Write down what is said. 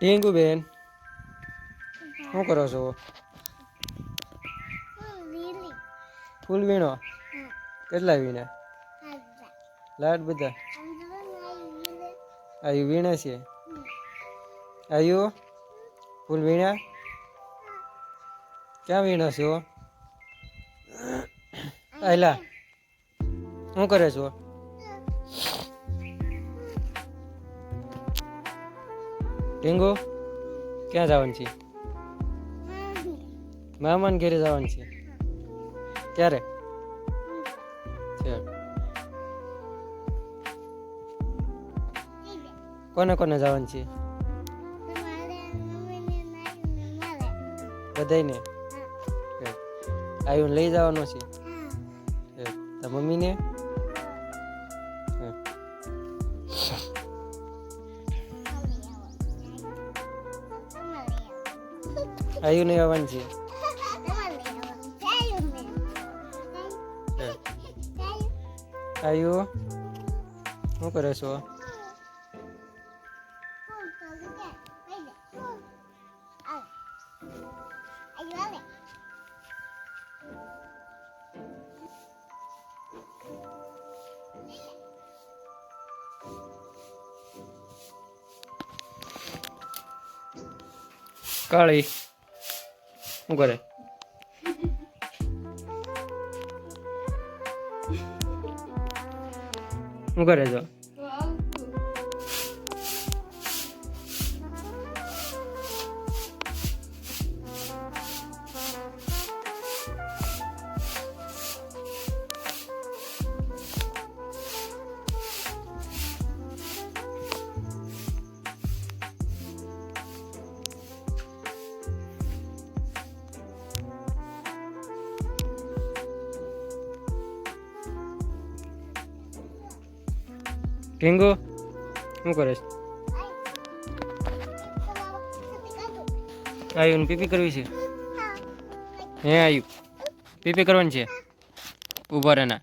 ટીંગુ બેન શું કરો છો ફૂલ વીણો કેટલા વીણા લાડ બધા આયુ વીણા છે આયુ ફૂલ વીણા ક્યાં વીણો છો આયલા શું કરે છો ટીંગુ ક્યાં જવાનું છે મામાને ઘેરે જવાનું છે ક્યારે છે કોને કોને જવાનું છે તમારે મમ્મીને નાઈને મળે બધાયને આયુને લઈ જવાનો છે હા તો મમ્મીને આયુને આવવાનું છે આયુ શું કરે છો કાળી શું કરે? શું કરે છો? ટીંગુ શું કરે છે? આયુને પીપી કરવી છે? હે. આયુ. પીપી કરવાની છે? ઊભા રહેના.